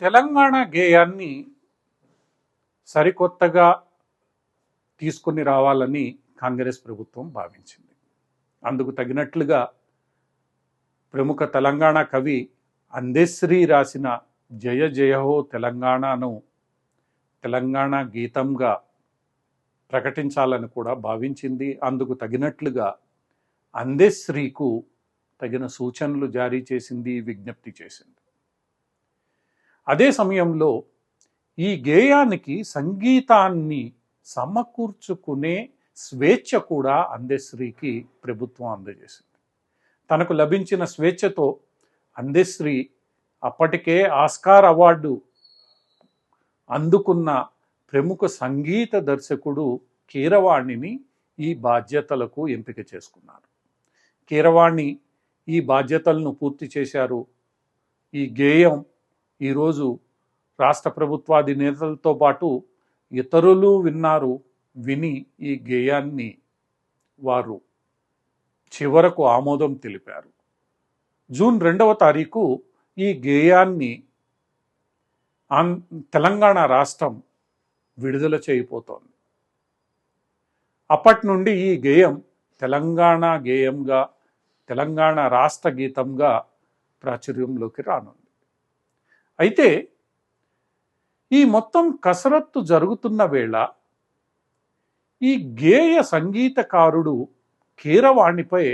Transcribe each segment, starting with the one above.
తెలంగాణ గేయాన్ని సరికొత్తగా తీసుకుని రావాలని కాంగ్రెస్ ప్రభుత్వం భావించింది. అందుకు తగినట్లుగా ప్రముఖ తెలంగాణ కవి అందేశ్రీ రాసిన జయ జయహో తెలంగాణను తెలంగాణ గీతంగా ప్రకటించాలని కూడా భావించింది. అందుకు తగినట్లుగా అందేశ్రీకు తగిన సూచనలు జారీ చేసింది విజ్ఞప్తి చేసింది. అదే సమయంలో ఈ గేయానికి సంగీతాన్ని సమకూర్చుకునే స్వేచ్ఛ కూడా అందెశ్రీకి ప్రభుత్వం అందజేసింది. తనకు లభించిన స్వేచ్ఛతో అందెశ్రీ అప్పటికే ఆస్కార్ అవార్డు అందుకున్న ప్రముఖ సంగీత దర్శకుడు కీరవాణిని ఈ బాధ్యతలకు ఎంపిక చేసుకున్నారు. కీరవాణి ఈ బాధ్యతలను పూర్తి చేశారు. ఈ గేయం ఈరోజు రాష్ట్ర ప్రభుత్వాధినేతలతో పాటు ఇతరులు విన్నారు విని ఈ గేయాన్ని వారు చివరకు ఆమోదం తెలిపారు. జూన్ రెండవ తారీఖు ఈ గేయాన్ని ఆం- తెలంగాణ రాష్ట్రం విడుదల చేయబోతోంది. అప్పటి నుండి ఈ గేయం తెలంగాణ గేయంగా తెలంగాణ రాష్ట్ర గీతంగా ప్రాచుర్యంలోకి రానుంది. అయితే ఈ మొత్తం కసరత్తు జరుగుతున్న వేళ ఈ గేయ సంగీతకారుడు కీరవాణిపై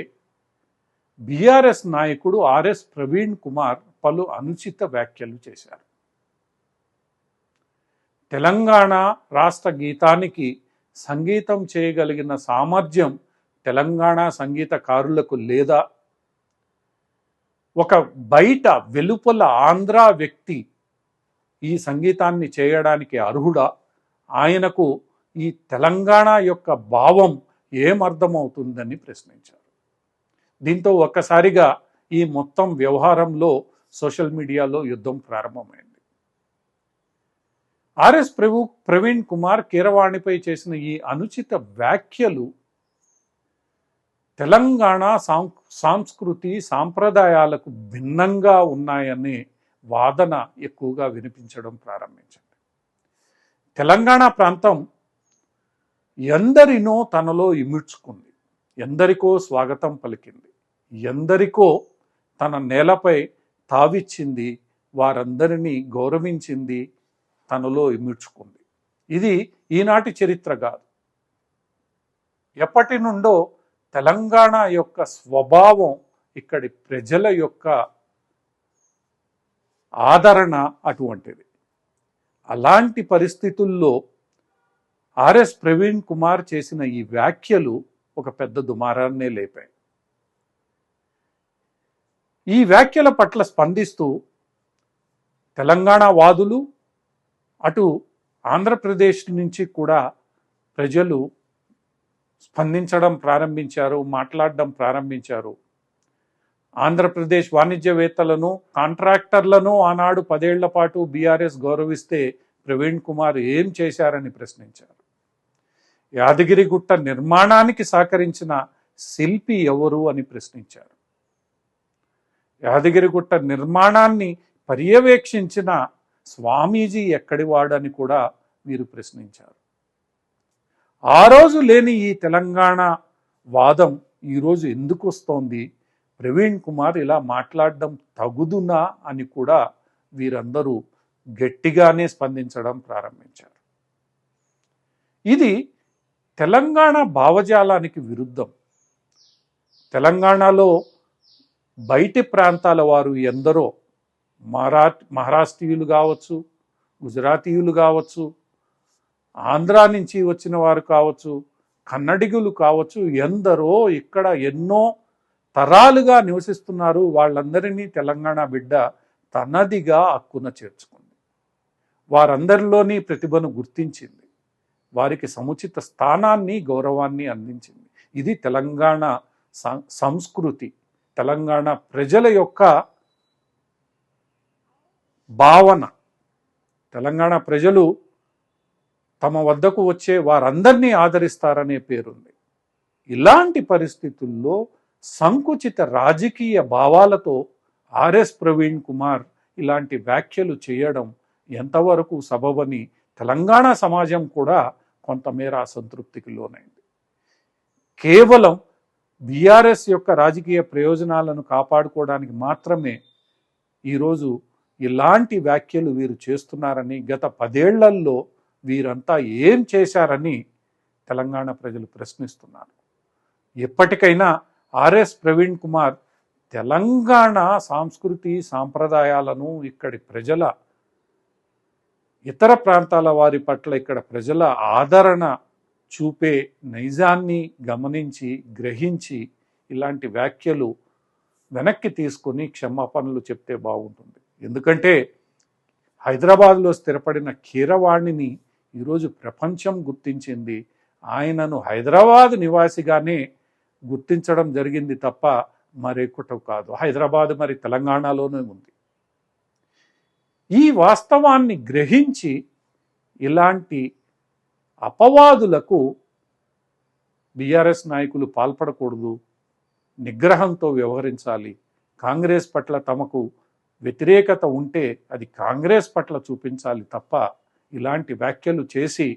బీఆర్ఎస్ నాయకుడు ఆర్ఎస్ ప్రవీణ్ కుమార్ పలు అనుచిత వ్యాఖ్యలు చేశారు. తెలంగాణ రాష్ట్ర గీతానికి సంగీతం చేయగలిగిన సామర్థ్యం తెలంగాణ సంగీతకారులకు లేదా? ఒక బయట వెలుపల ఆంధ్ర వ్యక్తి ఈ సంగీతాన్ని చేయడానికి అర్హుడా? ఆయనకు ఈ తెలంగాణ యొక్క భావం ఏమర్థమవుతుందని ప్రశ్నించారు. దీంతో ఒక్కసారిగా ఈ మొత్తం వ్యవహారంలో సోషల్ మీడియాలో యుద్ధం ప్రారంభమైంది. ఆర్ఎస్ ప్రభు ప్రవీణ్ కుమార్ కీరవాణిపై చేసిన ఈ అనుచిత వ్యాఖ్యలు తెలంగాణ సాం సాంస్కృతి సాంప్రదాయాలకు భిన్నంగా ఉన్నాయనే వాదన ఎక్కువగా వినిపించడం ప్రారంభించింది. తెలంగాణ ప్రాంతం ఎందరినో తనలో ఇమిడ్చుకుంది. ఎందరికో స్వాగతం పలికింది. ఎందరికో తన నేలపై తావిచ్చింది. వారందరినీ గౌరవించింది. తనలో ఇమిడ్చుకుంది. ఇది ఈనాటి చరిత్ర కాదు. ఎప్పటి నుండో తెలంగాణ యొక్క స్వభావం ఇక్కడి ప్రజల యొక్క ఆదరణ అటువంటిది. అలాంటి పరిస్థితుల్లో ఆర్ఎస్ ప్రవీణ్ కుమార్ చేసిన ఈ వ్యాఖ్యలు ఒక పెద్ద దుమారాన్నే లేపాయి. ఈ వ్యాఖ్యల పట్ల స్పందిస్తూ తెలంగాణ వాదులు అటు ఆంధ్రప్రదేశ్ నుంచి కూడా ప్రజలు స్పందించడం ప్రారంభించారు మాట్లాడడం ప్రారంభించారు. ఆంధ్రప్రదేశ్ వాణిజ్యవేత్తలను కాంట్రాక్టర్లను ఆనాడు పదేళ్ళ పాటు బీఆర్ఎస్ గౌరవిస్తే ప్రవీణ్ కుమార్ ఏం చేశారని ప్రశ్నించారు. యాదగిరిగుట్ట నిర్మాణానికి సహకరించిన శిల్పి ఎవరు అని ప్రశ్నించారు. యాదగిరిగుట్ట నిర్మాణాన్ని పర్యవేక్షించిన స్వామీజీ ఎక్కడివాడని కూడా మీరు ప్రశ్నించారు. ఆ రోజు లేని ఈ తెలంగాణ వాదం ఈరోజు ఎందుకు వస్తోంది? ప్రవీణ్ కుమార్ ఇలా మాట్లాడడం తగుదునా అని కూడా వీరందరూ గట్టిగానే స్పందించడం ప్రారంభించారు. ఇది తెలంగాణ భావజాలానికి విరుద్ధం. తెలంగాణలో బయటి ప్రాంతాల వారు ఎందరో మరా మహారాష్ట్రీయులు కావచ్చు గుజరాతీయులు కావచ్చు ఆంధ్ర నుంచి వచ్చిన వారు కావచ్చు కన్నడిగులు కావచ్చు ఎందరో ఇక్కడ ఎన్నో తరాలుగా నివసిస్తున్నారు. వాళ్ళందరినీ తెలంగాణ బిడ్డ తనదిగా హక్కున చేర్చుకుంది. వారందరిలోని ప్రతిభను గుర్తించింది. వారికి సముచిత స్థానాన్ని గౌరవాన్ని అందించింది. ఇది తెలంగాణ సం- సంస్కృతి. తెలంగాణ ప్రజల యొక్క భావన. తెలంగాణ ప్రజలు తమ వద్దకు వచ్చే వారందరినీ ఆదరిస్తారనే పేరుంది. ఇలాంటి పరిస్థితుల్లో సంకుచిత రాజకీయ భావాలతో ఆర్ఎస్ ప్రవీణ్ కుమార్ ఇలాంటి వ్యాఖ్యలు చేయడం ఎంతవరకు సబబని తెలంగాణ సమాజం కూడా కొంతమేర అసంతృప్తికి లోనైంది. కేవలం బీఆర్ఎస్ యొక్క రాజకీయ ప్రయోజనాలను కాపాడుకోవడానికి మాత్రమే ఈరోజు ఇలాంటి వ్యాఖ్యలు వీరు చేస్తున్నారని గత పదేళ్ళలో వీరంతా ఏం చేశారని తెలంగాణ ప్రజలు ప్రశ్నిస్తున్నారు. ఎప్పటికైనా ఆర్ఎస్ ప్రవీణ్ కుమార్ తెలంగాణ సాంస్కృతి సాంప్రదాయాలను ఇక్కడి ప్రజల ఇతర ప్రాంతాల వారి పట్ల ఇక్కడ ప్రజల ఆదరణ చూపే నైజాన్ని గమనించి గ్రహించి ఇలాంటి వ్యాఖ్యలు వెనక్కి తీసుకొని క్షమాపణలు చెప్తే బాగుంటుంది. ఎందుకంటే హైదరాబాద్లో స్థిరపడిన కీరవాణిని ఈరోజు ప్రపంచం గుర్తించింది. ఆయనను హైదరాబాద్ నివాసిగానే గుర్తించడం జరిగింది తప్ప మరెక్కటం కాదు. హైదరాబాద్ మరి తెలంగాణలోనే ఉంది. ఈ వాస్తవాన్ని గ్రహించి ఇలాంటి అపవాదులకు బీఆర్ఎస్ నాయకులు పాల్పడకూడదు. నిగ్రహంతో వ్యవహరించాలి. కాంగ్రెస్ పట్ల తమకు వ్యతిరేకత ఉంటే అది కాంగ్రెస్ పట్ల చూపించాలి తప్ప ఇలాంటి వ్యాఖ్యలు చేసి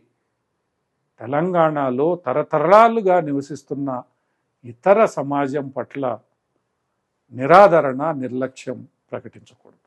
తెలంగాణలో తరతరాలుగా నివసిస్తున్న ఇతర సమాజం పట్ల నిరాదరణ నిర్లక్ష్యం ప్రకటించకూడదు.